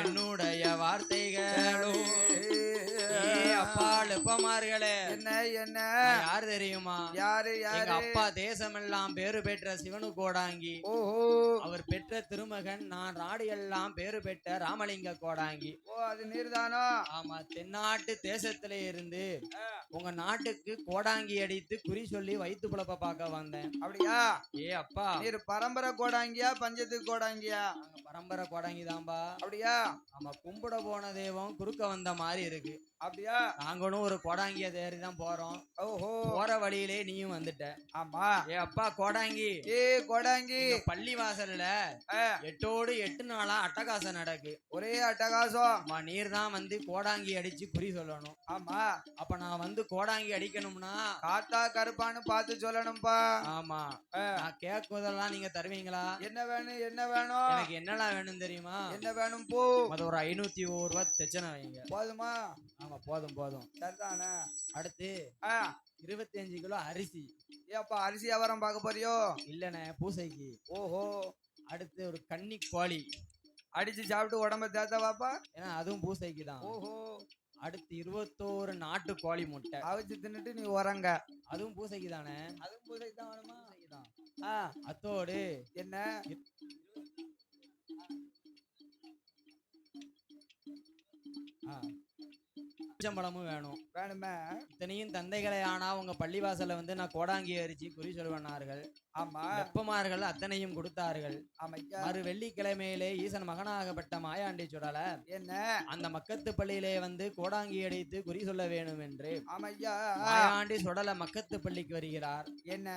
என்னுடைய வார்த்தைகளும் ஏ என்ன என்ன யார் தெரியுமா? யாரு யாரு? அப்பா தேசமெல்லாம் பேரு பெற்ற சிவனு கோடாங்கி. ஓஹோ. அவர் பெற்ற திருமகன் நான் நாடியெல்லாம் பேரு பெற்ற ராமலிங்க கோடாங்கி. ஓ அது நீர்தானோ? ஆமா தென்னாட்டு தேசத்திலே இருந்து உங்க நாட்டுக்கு கோடாங்கி அடித்து குறி சொல்லி வயிற்று புழப்ப பார்க்க வந்தேன். அப்படியா? ஏ அப்பா. நீர் பரம்பரை கோடாங்கியா பஞ்சத்துக்கு கோடாங்கியா? பரம்பரை கோடாங்கி தான்பா அப்படியா? ஆமா கும்பிட போன தெய்வம் குறுக்க வந்த மாதிரி இருக்கு. அப்படியா? நாங்களும் ஒரு கோடாங்கிய தேடி தான் போறோம். ஓஹோ. போற வழியிலே நீயும் வந்துட்ட. ஆமா. ஏ அப்பா கோடாங்கி. ஏ கோடாங்கி. பள்ளி வாசல்ல எட்டோடு எட்டு நாளா அட்டகாசம் நடக்கு. ஒரே அட்டகாசம். அம்மா நீர் தான் வந்து கோடாங்கி அடிச்சு குறி சொல்லணும். ஆமா. அப்ப நான் வந்து கோடாங்கி அடிக்கணும்னா காத்தா கருப்பான்னு பார்த்து சொல்லணும்பா. ஆமா. நான் கேட்குவதெல்லாம் நீங்க தருவீங்களா? என்ன வேணும் என்ன வேணும் எனக்கு என்னெல்லாம் வேணும் தெரியுமா? என்ன வேணும் போ? அது ஒரு ஐநூத்தி ஒரு ரூபா தெச்சனை வைங்க. போதுமா? ஆமா போதும் போதும். சரிதானே அடுத்து ஆ இருபத்தி அஞ்சு கிலோ அரிசி. ஏப்பா அரிசி வியாபாரம் பார்க்க போறியோ? இல்லண்ணே பூசைக்கு. ஓஹோ. அடுத்து ஒரு கன்னி கோழி. அடிச்சு சாப்பிட்டு உடம்ப தேத்த வாப்பா ஏன்னா அதுவும் பூசைக்கு தான் ஓஹோ. அடுத்து இருபத்தோரு நாட்டு கோழி முட்டை. அவிச்சு தின்னுட்டு நீ உறங்க. அதுவும் பூசைக்கு தானே அதுவும் பூசைக்கு தான் வேணுமா தான் அத்தோடு. என்ன? பழமும் வேணும். வேணுமே. இத்தனையும் தந்தைகளை ஆனா உங்க பள்ளிவாசல்ல வந்து நான் கோடாங்கி அரிசி குறி சொல்வனார்கள். வெப்பமார்கள் அத்தனையும் கொடுத்தார்கள். மறு வெள்ளிக்கிழமையிலே ஈசன் மகனாகப்பட்ட மாயாண்டி சுடல என்ன? அந்த மக்கத்து பள்ளியிலே வந்து கோடாங்கி அடித்து குறி சொல்ல வேணும் என்று மாயாண்டி சுடல மக்கத்து பள்ளிக்கு வருகிறார். என்ன?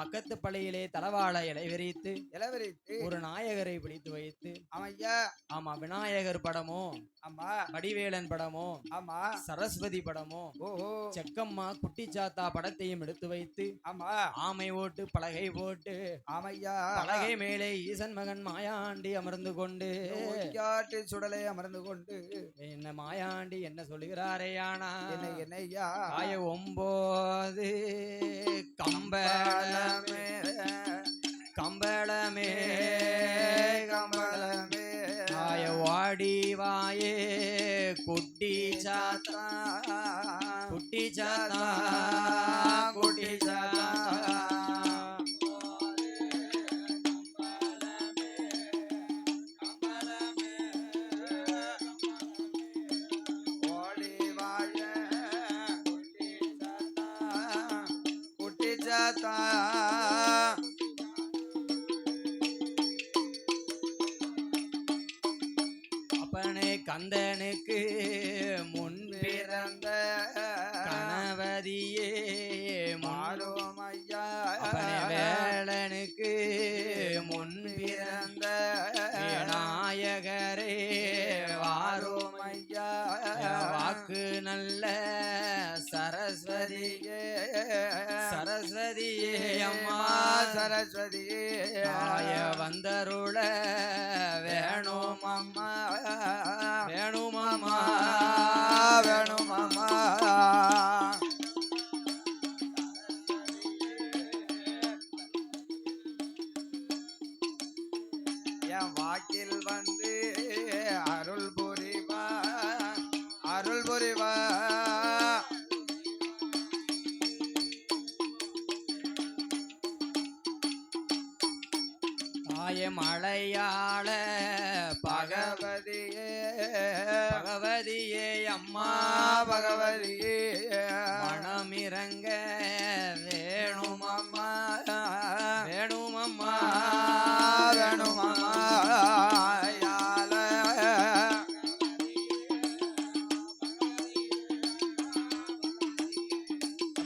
மக்கத்து பள்ளியிலே தலவாழ இலை விரித்து இளவரித்து ஒரு நாயகரை பிடித்து வைத்து ஆமையா ஆமா விநாயகர் படமும் ஆமா. வடிவேலன் படமும் ஆமா. சரஸ்வதி படமும் ஓஹோ. செக்கம்மா குட்டிச்சாத்தா படத்தையும் எடுத்து வைத்து ஆமா. ஆமை ஓட்டு பலகை போட்டு ஆமையா பலகை மேலே ஈசன் மகன் மாயாண்டி அமர்ந்து கொண்டு. ஒய்யாட்டு சுடலை அமர்ந்து கொண்டு. என்ன மாயாண்டி என்ன சொல்லுகிறாரே ஆனா? என்ன என்னய்யா காய ஒம்போது கம்பளமே கம்பளமே கம்பளமே. காய வாடி வாயே குட்டி சாத்தா குட்டி சாத்தா.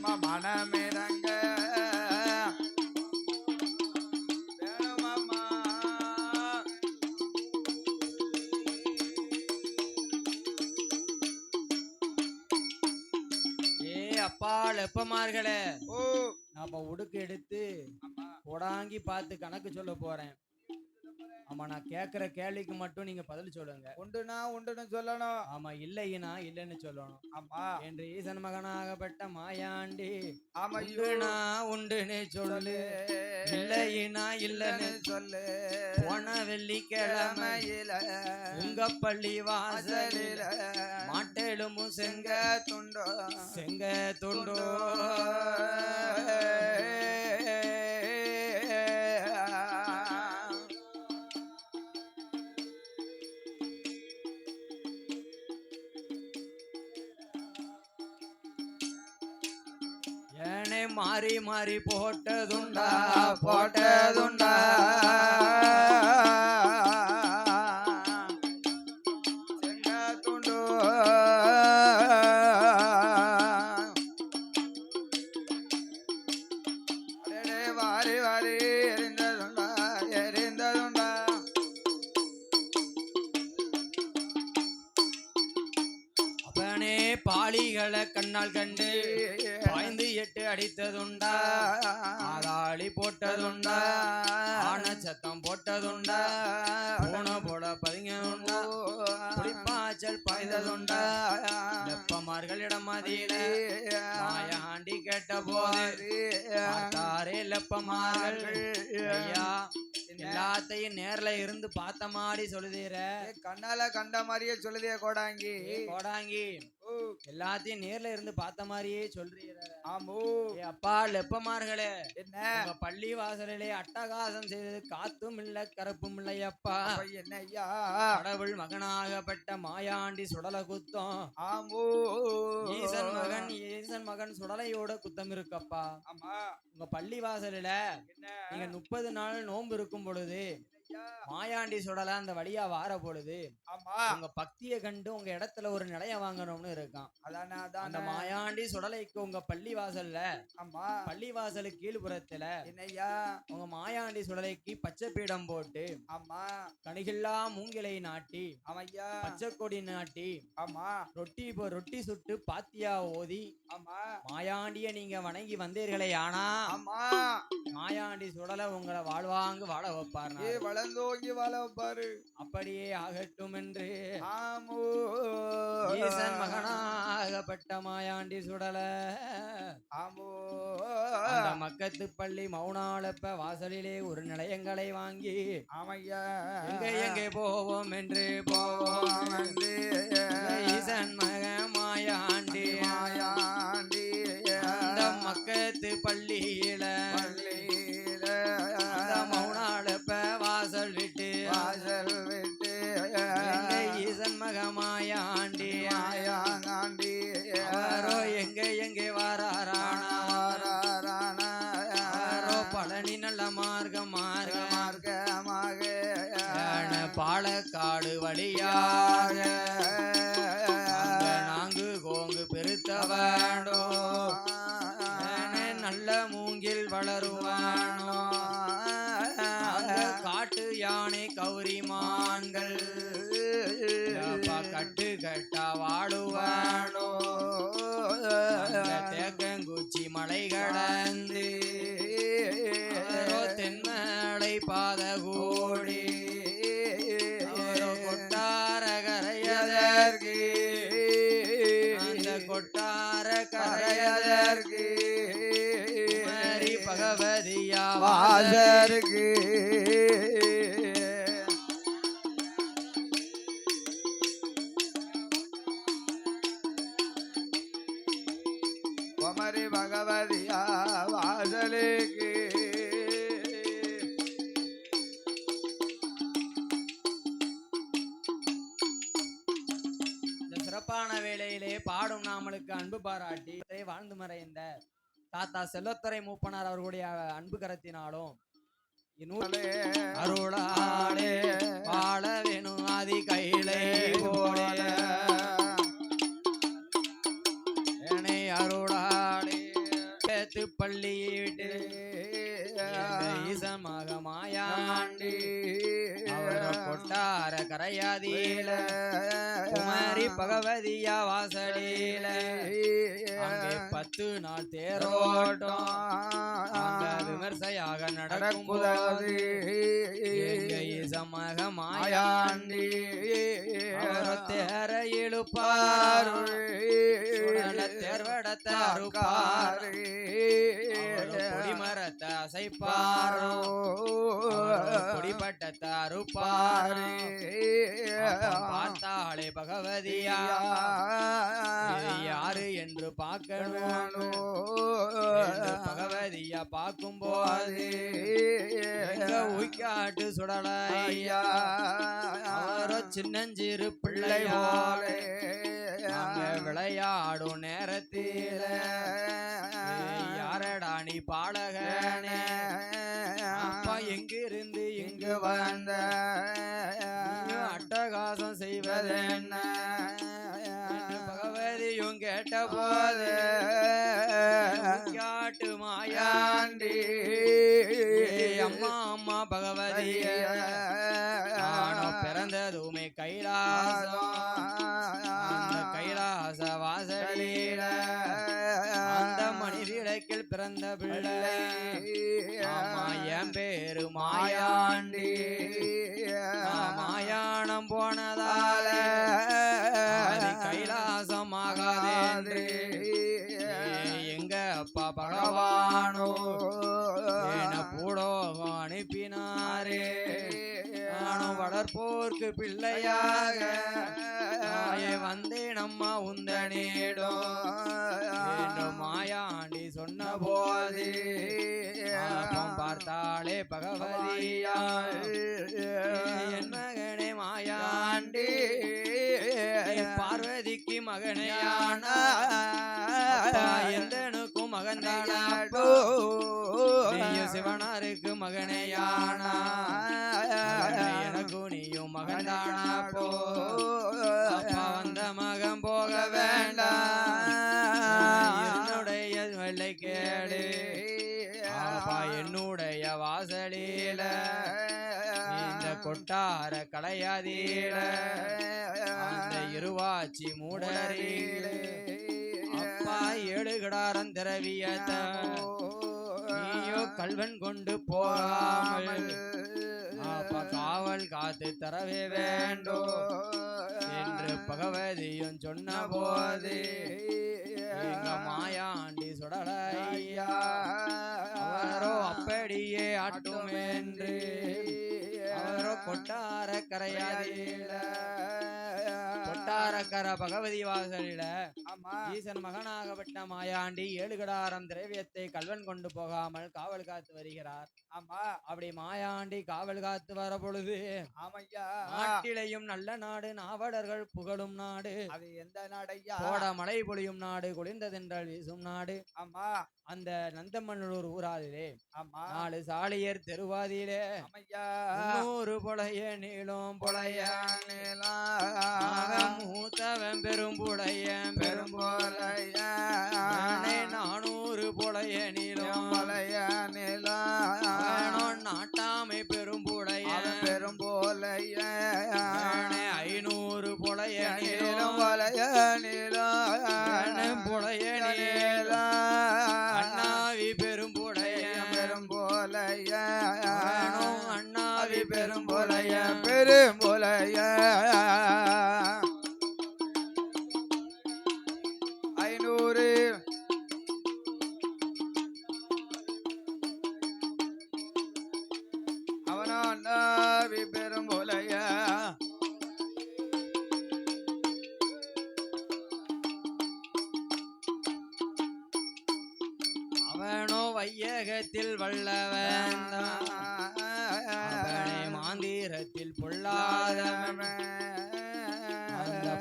அம்மா மனமிறங்க வேணும் அம்மா ஏ அப்பா லெப்பமார்களே. ஓ. நான் இப்ப உடுக்கு எடுத்து கொடாங்கி பார்த்து கணக்கு சொல்ல போறேன். ஆமா நான் கேக்குற கேள்விக்கு மட்டும் நீங்க பதில் சொல்லுங்க. உண்டுனா உண்டுன்னு சொல்லணும். ஆமா இல்லையினா இல்லைன்னு சொல்லணும். ஆமா. என்று ஈசன் மகனாகப்பட்ட மாயாண்டி ஆமா உண்டுனா உண்டுன்னு சொல்லு. இல்லையினா இல்லைன்னு சொல்லு. போன வெள்ளிக்கிழமை கிழமையில உங்க பள்ளி வாசலில செங்க செங்க துண்டோ. செங்க துண்டோ. மாறி மாறி போட்டதுண்டா போட்டதுண்டா. லெப்பமார்களிடம் மதியில மாயாண்டி கேட்ட போது லெப்பமார்கள். எல்லாத்தையும் நேர்ல இருந்து பார்த்த மாதிரி சொல்லுதீர. கண்ணால கண்ட மாதிரியே சொல்லுதே கோடாங்கி. கோடாங்கி எல்லாத்தையும் நேர்ல இருந்து பார்த்த மாதிரியே சொல்றீர. ஆமோ. அப்பா லெப்பமார்களே என்ன? பள்ளி வாசலிலே அட்டகாசம் செய்தது காத்தும் இல்ல கருப்பும் இல்லையப்பா அப்ப என்ன ஐயா? கடவுள் மகனாகப்பட்ட மாயாண்டி சுடல குத்தம் ஆமோ. ஈசன் மகன் ஈசன் மகன் சுடலையோட குத்தம் இருக்கப்பா உங்க பள்ளி வாசலில நீங்க முப்பது நாள் நோன்பு இருக்கும் பொழுது மாயாண்டி சுடல அந்த வழியா வார பொழுது உங்க பக்திய கண்டு உங்க இடத்துல ஒரு நிலைய வாங்கணும்னு இருக்கான். அந்த மாயாண்டி சுடலைக்கு உங்க பள்ளி வாசல்ல ஆமா. பள்ளி வாசலுக்கு கீழ்புறத்துல உங்க மாயாண்டி சுடலைக்கு பச்சை பீடம் போட்டு கணிகில்லா மூங்கிலை நாட்டி பச்சை கொடி நாட்டி ஆமா. ரொட்டி இப்போ ரொட்டி சுட்டு பாத்தியா ஓதி ஆமா. மாயாண்டிய நீங்க வணங்கி வந்தீர்களே ஆனா மாயாண்டி சுடல உங்களை வாழ்வாங்கு வாழ வைப்பார் வளர்ந்தோங்கி வாழ பாரு அப்படியே ஆகட்டும் என்று ஆமோ ஈசன் மகனாகப்பட்ட மாயாண்டி சுடல. ஆமோ மக்கத்து பள்ளி மௌனாளப்ப வாசலிலே ஒரு நிலையங்களை வாங்கி ஆமையா எங்க எங்கே போவோம் என்று போவோம் ஈசன் மக மாயாண்டி. மாயாண்டி அந்த மக்கத்து பள்ளியில பள்ளியில மக வாசருக்கு குமரி பகவதியா வாசலுக்கு. சிறப்பான வேளையிலே பாடும் நாமளுக்கு அன்பு பாராட்டி வாழ்ந்து மறைந்த தாத்தா செல்லத்துறை மூப்பனார் அவர்களுடைய அன்பு கரத்தினாலும் அருளாலே வாழ வேணும் ஆதி கையிலை என்னை அருளாலே பேத்து பள்ளியிட்டு ஈசமாக மாயாண்டி கொட்டார கரையாதியில குமரி பகவதியா வாசலில அங்கே பத்து நாள் தேரோட்டம். விமர்சையாக நடக்கும் போது எங்க இசமக மாயாண்டி அவர் தேர இழுப்பார். தேர்வடத்தை அறுப்பார். கொடிமரத்தை அசைப்பாரோ. கொடிப்பட்டத்தை அறுப்பார். பார்த்தாளே பகவதியா. யாரு என்று பார்க்கணும். என்று பகவதியா பார்க்கும்போது எங்க உய்க்காட்டு சுடலையா சின்னஞ்சிறு பிள்ளையோல விளையாடும் நேரத்தில யாரடா நீ பாடகனே? அப்பா எங்கிருந்து இங்கு வந்த? அட்டகாசம் செய்வதென்ன? என்று பகவதியும் கேட்ட போது மாயாண்டி அம்மா அம்மா பகவதிய நானும் பிறந்ததுமே கைலாசம். கைலாச வாசலில அந்த மணி விளக்கில் பிறந்த பிள்ளை. என் பேரு மாயாண்டி. வளர்ப்போர்க்கு பிள்ளையாக தாயே வந்தேன் அம்மா உந்தனேடும் என்று மாயாண்டி சொன்ன போது. பார்த்தாளே பகவதியா. என் மகனே மாயாண்டி. பார்வதிக்கு மகனையான எந்தனுக்கும் மகன்தானாப்போ நீயும் சிவனாருக்கு மகனையானா நீயும் மகன்தானாப்போ அப்பா வந்த மகன் போக வேண்டாம். என்னுடைய வெள்ளை கேடு. அப்பா என்னுடைய வாசலில. இந்த கொட்டார கலையாதீல அந்த இருவாச்சி மூடரில. அப்பா ஏழு கிடாரம் திரவியத்த. கல்வன் கொண்டு போகாமல் காவல் காத்து தரவே வேண்டும் என்று பகவதியும் சொன்ன போது எங்க மாயாண்டி சுடலையா? அவரோ அப்படியே ஆட்டும் என்று அவரோ கொட்டார கரையாதில கொட்டாரக்கர பகவதி வாசலில ஈசன் மகனாகப்பட்ட மாயாண்டி ஏழு கடாரம் திரவியத்தை கல்வன் கொண்டு போகாமல் காவல் காத்து வருகிறார். ஆமா. அப்படி மாயாண்டி காவல் காத்து வர பொழுது ஆமையா. நாட்டிலையும் நல்ல நாடு நாவடர்கள் புகழும் நாடு அது எந்த நாடையா? கோட மழை பொழியும் நாடு குளிர்ந்ததென்றால் வீசும் நாடு. ஆமா. அந்த நந்தமன்னூர் ஊராதிலே ஆமா. நாலு சாலியர் தெருவாதியிலே நூறு புலைய நீளம் புலைய ஆக மூத்தவன் பெரும் புலைய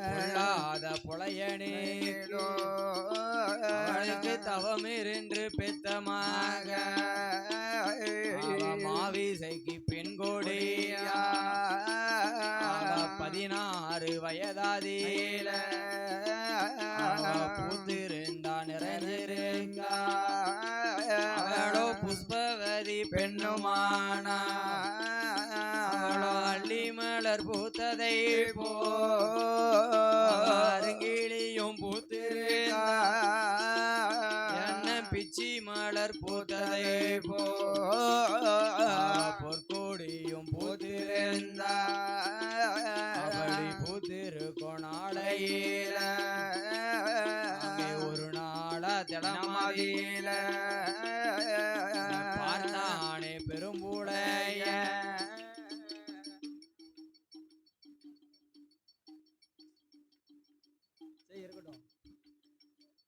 பொல்லாத புலையனே அவனுக்கு தவமிருந்து பெத்தமாக மாவிசைக்கு பெண் கொடியா பதினாறு வயதாதியில அங்கே ஒரு நாளா திடமாதியில பார்த்தானே பெரும்புடைய இருக்கட்டும்.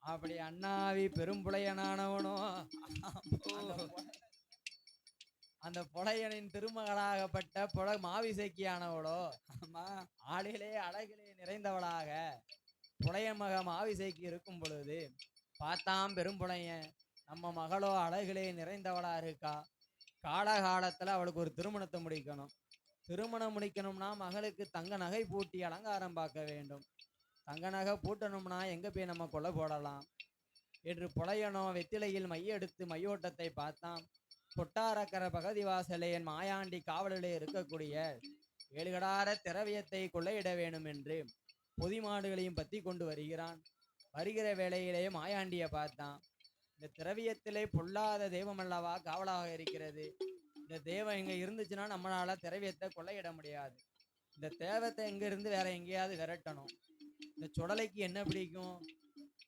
அப்படி அண்ணாவி பெரும்புலையனானவனோ அந்த புலையனின் திருமகளாகப்பட்ட புல மாவிசைக்கியானவளோ ஆமா. ஆளிலே அழகிலே நிறைந்தவளாக புலைய மகம் மாவிசைக்கு இருக்கும் பொழுது பார்த்தாம் பெரும்புலைய நம்ம மகளோ அழகிலே நிறைந்தவளா இருக்கா? காலகாலத்துல அவளுக்கு ஒரு திருமணத்தை முடிக்கணும். திருமணம் முடிக்கணும்னா மகளுக்கு தங்க நகை பூட்டி அலங்காரம் பார்க்க வேண்டும். தங்க நகை பூட்டணும்னா எங்க போய் நம்ம கொலை போடலாம்? என்று புலையனோ வெத்திலையில் மையெடுத்து மையோட்டத்தை பார்த்தான். கொட்டாரக்கர பகுதி வாசலே என் மாயாண்டி காவலிலே இருக்கக்கூடிய ஏழுகடார திரவியத்தை கொள்ளையிட வேணும் என்று பொதி மாடுகளையும் பத்தி கொண்டு வருகிறான். வருகிற வேளையிலேயே மாயாண்டிய பார்த்தான். இந்த திரவியத்திலே பொல்லாத தெய்வம் அல்லவா காவலாக இருக்கிறது? இந்த தெய்வம் இங்க இருந்துச்சுன்னா நம்மளால திரவியத்தை கொள்ளையிட முடியாது. இந்த தேவத்தை எங்க இருந்து வேற எங்கேயாவது விரட்டணும். இந்த சுடலைக்கு என்ன பிடிக்கும்?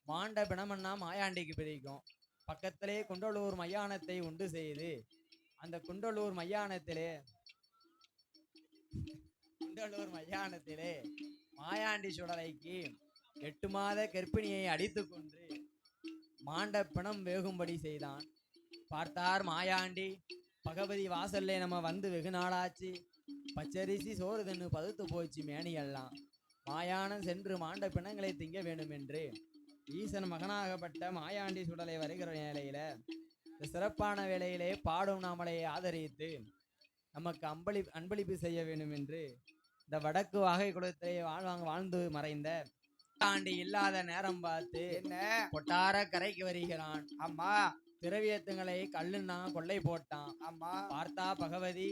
மாண்ட பிணமன்னா மாயாண்டிக்கு பிடிக்கும். பக்கத்திலே குண்டலூர் மையானத்தை உண்டு செய்து அந்த குண்டலூர் மையானத்திலே குண்டலூர் மையானத்திலே மாயாண்டி சுடலைக்கு எட்டு மாத கர்ப்பிணியை அடித்து கொன்று மாண்ட பிணம் வேகும்படி செய்தான். பார்த்தார் மாயாண்டி பகவதி வாசல்ல நம்ம வந்து வெகு நாளாச்சு. பச்சரிசி சோறு தின்னு பதுத்து போச்சு மேனியெல்லாம். மாயானம் சென்று மாண்ட பிணங்களை திங்க வேண்டும் என்று ஈசன் மகனாகப்பட்ட மாயாண்டி சுடலை வருகிற நிலையில இந்த சிறப்பான வேளையிலே பாடும் நாமளை ஆதரித்து நமக்கு அம்பளி அன்பளிப்பு செய்ய வேண்டும் என்று இந்த வடக்கு வகை குலத்திலே வாழ்வாங்க வாழ்ந்து மறைந்த ஆண்டி இல்லாத நேரம் பார்த்து என்ன? கொட்டார கரைக்கு வருகிறான். அம்மா திரவியத்துங்களை கல்லுன்னா கொள்ளை போட்டான். அம்மா பார்த்தா பகவதி.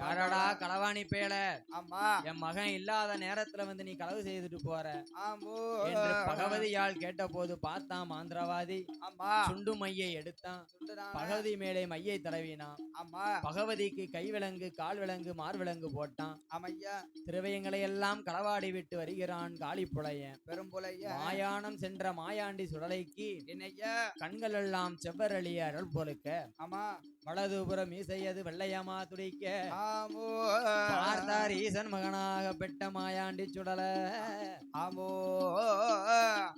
யாரடா களவாணி பேல? அம்மா என் மகன் இல்லாத நேரத்துல வந்து நீ களவு செய்துட்டு போற. ஆம்போ. என்று பகவதியால் கேட்டபோது பார்த்தான் மாந்திரவாதி. அம்மா சுண்டு மையை எடுத்தான்? பகவதி மேலே மையை தடவினான். அம்மா பகவதிக்கு கை விலங்கு கால் விலங்கு மார்விலங்கு போட்டான். அமையா. திரவியங்களை எல்லாம் களவாடி விட்டு வருகிறான் காளிப்புலையன் பெரும்புலைய மாயானம் சென்ற மாயாண்டி சுடலைக்கு கண்கள் எல்லாம் செவ்வரளிய அருள் போலுக்க அம்மா வலதுபுறம் மீசையது வெள்ளையமா துடிக்க. ஆமோ. பார்த்தார் ஈசன் மகனாக பெட்ட மாயாண்டி சுடல. ஆமோ.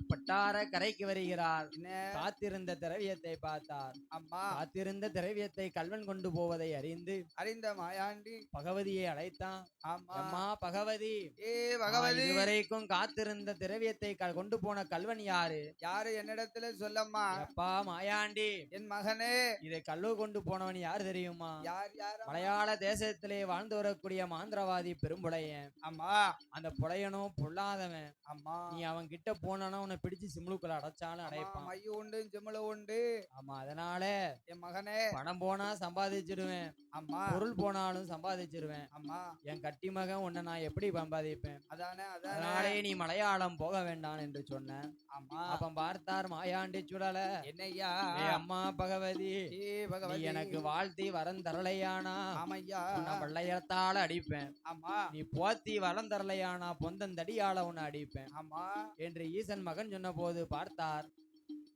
பட்டார கரைக்கு வருகிறார். காத்திருந்த திரவியத்தை பார்த்தார். அம்மா. காத்திருந்த திரவியத்தை கல்வன் கொண்டு போவதை அறிந்து அறிந்த மாயாண்டி. பகவதியை அழைத்தான். ஆமா. அம்மா பகவதி. ஏ பகவதி. இதுவரைக்கும் காத்திருந்த திரவியத்தை கொண்டு போன கல்வன் யாரு? யாரு என்னிடத்துல சொல்லம்மா? அப்பா மாயாண்டி. என் மகனே. இதை கல்லு கொண்டு போனவன் யார் தெரியுமா? யார் யார் மலையாள தேசத்திலே வாழ்ந்து வரக்கூடிய மாந்திரவாதி பெரும்புடையன். அம்மா. அந்த புலையனும் பொல்லாதவன். அம்மா. நீ அவன் கிட்ட போனா உன்னை பிடிச்சு சிம்ளுக்குள்ள அடைச்சாலும் அடைப்பான். மைய உண்டு ஜிம்மல உண்டு. ஆமா அதனால என் மகனே. பணம் போனா சம்பாதிச்சிடுவேன் அம்மா. பொருள் போனாலும் சம்பாதிச்சிருவேன். அம்மா. என் கட்டி மகன் உன்னை நான் எப்படி சம்பாதிப்பேன்? அதானே அதானே. அதனாலே நீ மலையாளம் போக வேண்டாம் என்று சொன்னேன் அம்மா. அப்ப பார்த்தார் மாயாண்டி சுடல. என்னய்யா ஏ அம்மா நீ பகவதி. எனக்கு வாழ்த்தி வரம் தரலையானா ஆமையா வெள்ளையத்தால அடிப்பேன். அம்மா நீ போத்தி வரம் தரலையானா பொந்தந்தடியால உன்னை அடிப்பேன். அம்மா என்று ஈசன் மகன் சொன்னபோது பார்த்தார்.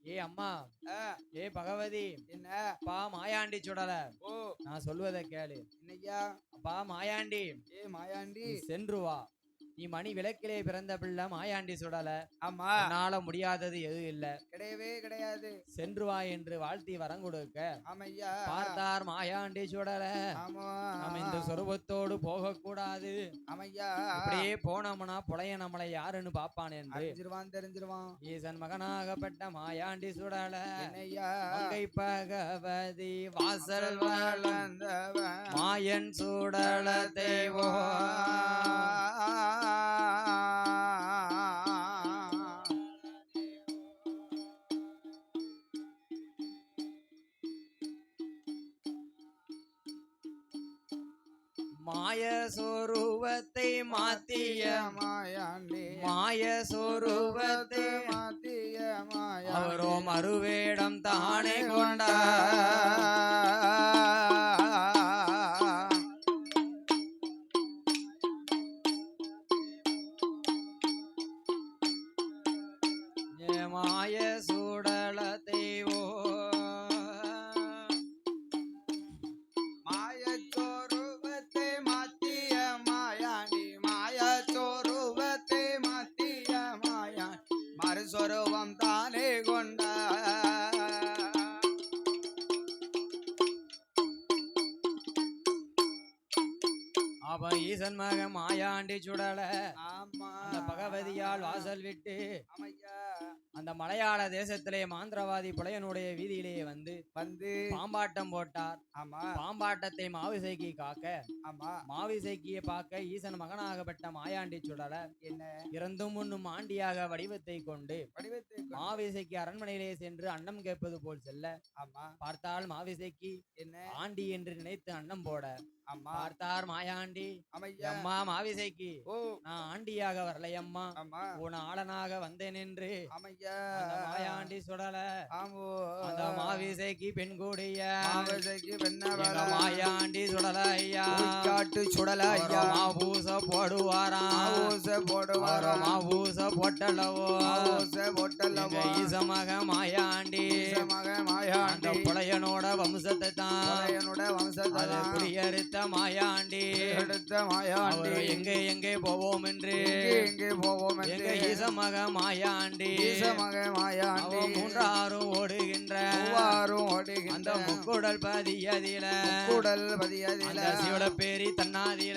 ஏ அம்மா. ஏ பகவதி. என்ன? அப்பா மாயாண்டி சுடல. ஓ. நான் சொல்வதை கேளு. என்னய்யா? அப்பா மாயாண்டி. ஏ மாயாண்டி. சென்று வா. நீ மணி விளக்கிலே பிறந்த பிள்ளை மாயாண்டி சுடல. ஆமா. என்னால முடியாதது எதுவும் இல்ல. கிடையவே கிடையாது. சென்று வா என்று வாழ்த்தி வரம் கொடுக்க. ஆமையா. பார்த்தார் மாயாண்டி சுடல. நம்ம இந்த சொருபத்தோடு போக கூடாது ஆமையா. அப்படியே போனோம்னா புலைய நம்மளை யாருன்னு பாப்பான் என்று. அறிஞ்சிருவான் தெரிஞ்சிருவான். ஈசன் மகனாகப்பட்ட மாயாண்டி சுடல. மங்கை பகவதி வாசல் வளர்ந்தவன். மாயன் சுடல தேவோ. மாத்திய மாயாண்டி மாய சொரூபத்தை. மாத்திய மாயா அவரோ மறுவேடம் தானே கொண்டார். சொருவம் தானே கொண்ட அவ ஈசன் மக மாயாண்டி சுடல ஆமா பகவதியால் வாசல் விட்டு அந்த மலையாள தேசத்திலே மாந்திரவாதி புலையனுடைய வீதியிலேயே வந்து வந்து பாம்பாட்டம் போட்டார் பாம்பாட்டத்தை மாவிசைக்கு காக்க ஆமா. மாவிசைக்கிய பார்க்க ஈசன் மகனாகப்பட்ட மாயாண்டி சுடல என்ன? இறந்தும் முன்னும் ஆண்டியாக வடிவத்தை கொண்டு வடிவத்தை மாவிசைக்கு அரண்மனையிலே சென்று அன்னம் கேட்பது போல் செல்ல ஆமா. பார்த்தால் மாவிசைக்கு என்ன? ஆண்டி என்று நினைத்து அன்னம் போட ஆமா. பார்த்தார் மாயாண்டி அம்மா மாவிசைக்கு நான் ஆண்டியாக வரலையம்மா. உன ஆளனாக வந்தேன் என்று. மாயாண்டி சுடல அந்த மாவிசைக்கு பெண் கூடிய மாவசைக்கு மாயாண்டி சுடல ஐயா காட்டு சுடல ஐயா மாபூச போடுவாராம் மாவோச போடுவார? அவர மாபூச போட்டளவோ மாவோச போட்டல்லவோ? எங்க ஈசமக மாயாண்டி மக அந்த மாயாண்டி புலையனோட வம்சத்தை தான் என்னோட அது வம்சத்தல குடியறுத்த மாயாண்டி. எடுத்த மாயாண்டி. எங்கே எங்கே போவோம் என்று எங்கே போவோம் எங்க என்று ஈசமக மாயாண்டி? ஈச மக மாயாண்டி மூன்றாரும் ஓடுகின்ற. மூவாரும் அந்த ஓடுகின்ற முக்குடல் பதியதில கூடல் பதியதில அந்த சிவலப்பேரி தன்னாதில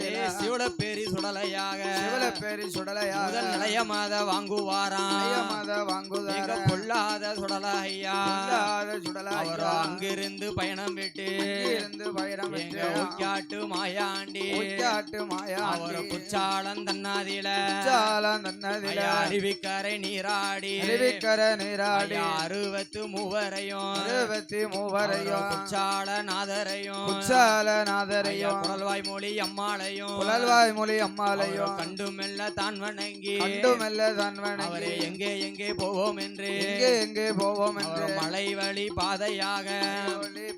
ஏ சிவலப்பேரி சுடலையாக. சிவலப்பேரி சுடலையாக. முதல் நிலையமாத வாங்குவாராம். மத வாங்குதார. எங்க பொல்லாத சுடலையா. அவர் அங்கிருந்து பயணம் விட்டு இருந்து எங்க உக்காட்டு மாயாண்டி. அவர் மாயாண்டி தன்னாதில உச்சாலம் தன்னதில ஐயா, அருவிக்கரை நீராடி. அருவிக்கர நீராடி. அறுபத்து மூவரையும். அறுபத்தி மூவரையும் குச்சால நாதரையும் நாதரையும் குழல்வாய் மொழி அம்மாளையும் புலல்வாய் மொழி அம்மாளையும் கண்டு மெல்ல தான் வணங்கி கண்டு மெல்ல அவரை தன்வனங்கி எங்கே எங்கே போவோம் என்று எங்கே எங்கே போவோம் என்று மலை வழி பாதையாக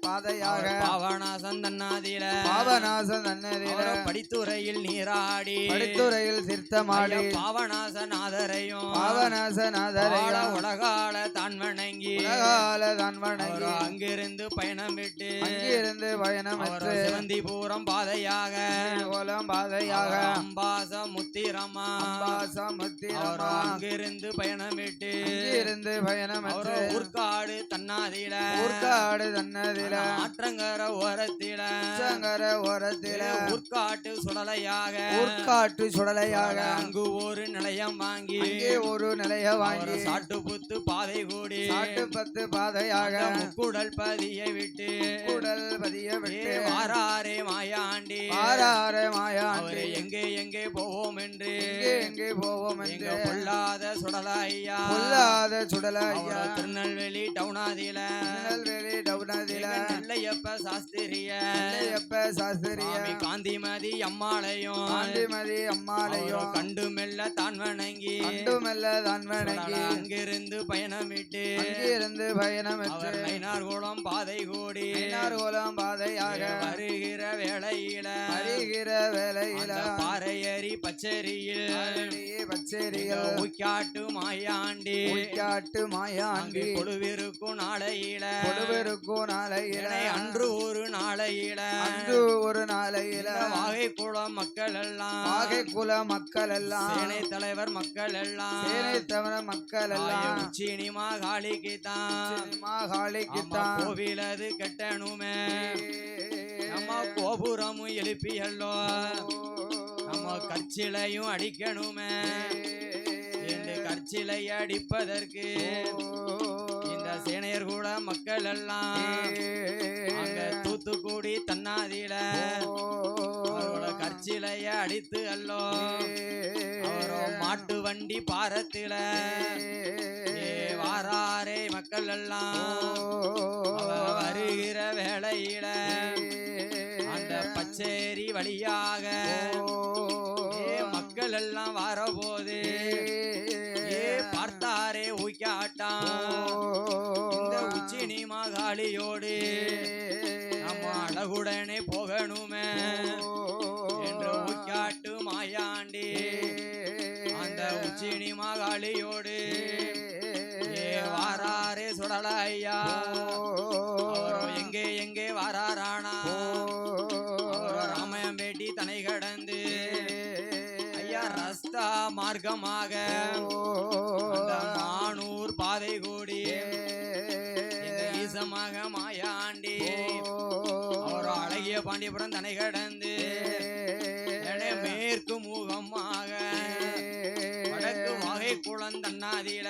பாதையாக அவர் பாவனாசன் தன்னாதில பாவநாசன் தன்னதில அவர் படித்துறையில் நீராடி படித்துறையில் சிர்த்தமாடி ஐயா, பாவநாசநாதரையும் பாவநாசநாதரையும் வாழ உலகால தான் வணங்கி உலகால அவர் தன்வனங்கி அங்கிருந்து பயணம் விட்டு அங்கிருந்து பயணம் சிவந்திபுரம் பாதையாக கோலம் பாதையாக அம்பாச முத்திரமா அவர் சமுத்திரமா அங்கிருந்து பயணம் விட்டு அங்கிருந்து பயணம் ஊர்க்காடு தன்னாதில ஊர்க்காடு தன்னதில ஆற்றங்கர ஓரத்தில சங்கர ஓரத்தில ஊர்க்காட்டு சுடலையாக ஊர்க்காட்டு சுடலையாக அங்கு ஒரு நிலையம் வாங்கி ஒரு நிலைய அவர் வாங்கி சாட்டு புத்து பாதை கூடி சாட்டு பத்து பாதையாக முக்குடல் பதியை விட்டு கூடல் பதிய விட்டு வாராரே மாயாண்டி. அவரு மாயாண்டி. எங்கே எங்கே போவோம் என்று எங்கே போவோம் என்று பொல்லாத சுடலையா. பொல்லாத சுடலையா. அவர் திருநெல்வேலி டவுனாதில திருநெல்வேலி டவுனதில எங்க நெல்லையப்ப சாஸ்திரிய. எப்ப சாஸ்திரிய. காந்திமதி அம்மாளையும். ஆண்டிமதி அம்மாளையும். கண்டு மெல்ல தான் வணங்கி. கண்டு மெல்ல தான் வணங்கி. அங்கிருந்து பயணமிட்டு. அங்கிருந்து பயணம் அவர் என்று நைனார்குளம் பாதை கூடி கோலம் பாதையாக வருகிற வேளையில அந்த பாறையேறி பச்சேரியில். பச்சேரியில். ஊக்காட்டு மாயாண்டி. அங்கு மாயாண்டி. கொழுவிருக்கும் நாளையில. கொடுவிருக்கும் நாளையில. அன்று ஒரு நாளையில. அன்று ஒரு நாளையில. வாகை குளம் மக்கள் எல்லாம் வாகை குல மக்கள் எல்லாம் சேனை தலைவர் மக்கள் எல்லாம் சேனை தவிர மக்கள் எல்லாம் உச்சினிமா காளிக்கு தான் மாகாளிக்கு ஆமா, தான் கோவில் அது கட்டணுமே. நம்ம கோபுரமும் எழுப்பியல்லோ. நம்ம கற்சிலையும் அடிக்கணுமே. என்று கற்சிலை அடிப்பதற்கு இந்த சேனையர் கூட மக்கள் எல்லாம் அங்க தூத்துக்குடி தன்னாதியில அவரோட கற்சிலைய அடித்து அல்லோ அவரோ மாட்டு வண்டி பாரத்தில. வாராரே மக்கள் எல்லாம். வருகிற வேளையில அந்த பச்சேரி வழியாக மார்க்கமாக மானூர் பாதை கூடி ஈசமாக மாயாண்டி அவரோ அழகிய பாண்டியபுரம் தனை கடந்து மேற்கு முகமாக வடக்கு வகை குளந்தண்ணாதியில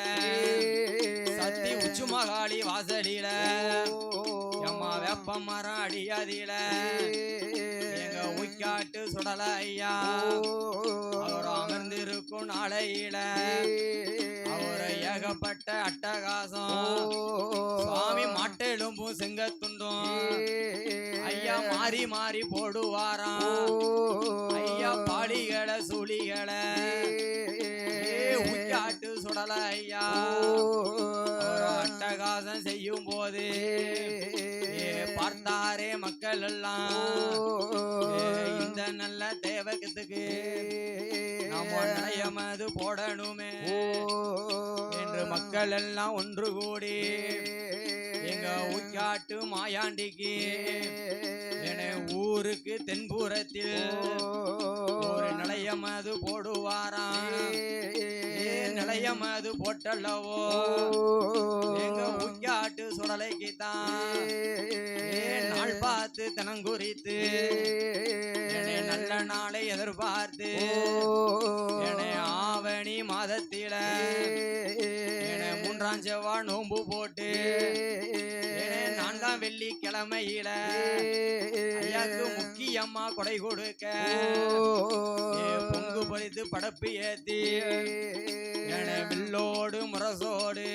சத்தி உச்சு மகாளி வாசலில எம்மா வேப்ப மரம் அடியாதியில எங்க உய்க்காட்டு சுடல ஐயா. அமர்ந்திருக்கும் நாளையில அவர் ஏகப்பட்ட அட்டகாசம். சுவாமி மாட்டெலும்பும் செங்கத்துண்டும். ஐயா மாறி மாறி போடுவாராம். ஐயா பாடிகளை சுழிகளை. உச்சாட்டு சுடல ஐயா. அட்டகாசம் செய்யும் போது மக்கள் எல்லாம் இந்த நல்ல தேவகத்துக்கு நம்ம நிலையமது போடணுமே என்று மக்கள் எல்லாம் ஒன்று கூடி எங்க உச்சாட்டு மாயாண்டிக்கு ஊருக்கு தென்புறத்தில் ஒரு நிலையமது போடுவாராம் நிலையம் அது போட்டல்லவோ? எங்க உச்சாட்டு சுடலைக்கு தான் நாள் பார்த்து தனங்குறித்து நல்ல நாளை எதிர்பார்த்து ஆவணி மாதத்தில மூன்றாம் செவ்வாய் நோன்பு போட்டு நான்காம் வெள்ளி கிழமையில முக்கியம்மா கொடை கொடுக்க. பொங்கு பறித்து படப்பு ஏத்தி. வில்லோடு முரசோடு.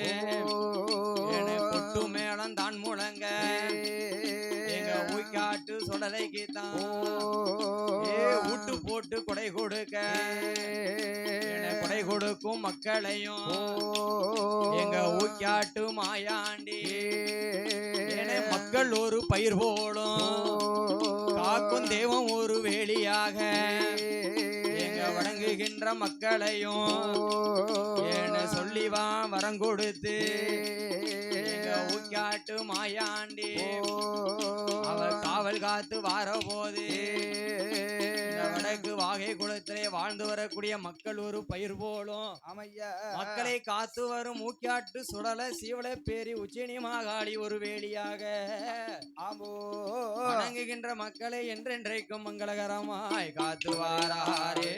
கொட்டு மேளம் தான் முழங்க. எங்க ஊய்க்காட்டு சுடலைக்கு தான் ஏ ஊட்டு போட்டு கொடை கொடுக்க. கொடை கொடுக்கும் மக்களையும். எங்க ஊய்க்காட்டு மாயாண்டி. மக்கள் ஒரு பயிர் போலும் காக்கும் தெய்வம் ஒரு வேலியாக எங்க வணங்குகின்ற மக்களையும் என சொல்லி வா வரம் கொடுத்து ஊக்காட்டு மாயாண்டி அவ காவல் காத்து வார போது வாகை குளத்திலே வாழ்ந்து வரக்கூடிய மக்கள் ஒரு பயிர் போலும். ஆமையா. மக்களை காத்து வரும் மூக்காட்டு சுடல சீவல பேரி உச்சினி மாகாளி ஒரு வேலியாக. ஆம்போ. வணங்குகின்ற மக்களை என்றென்றைக்கும் மங்களகரமாய் காத்து வாராரே.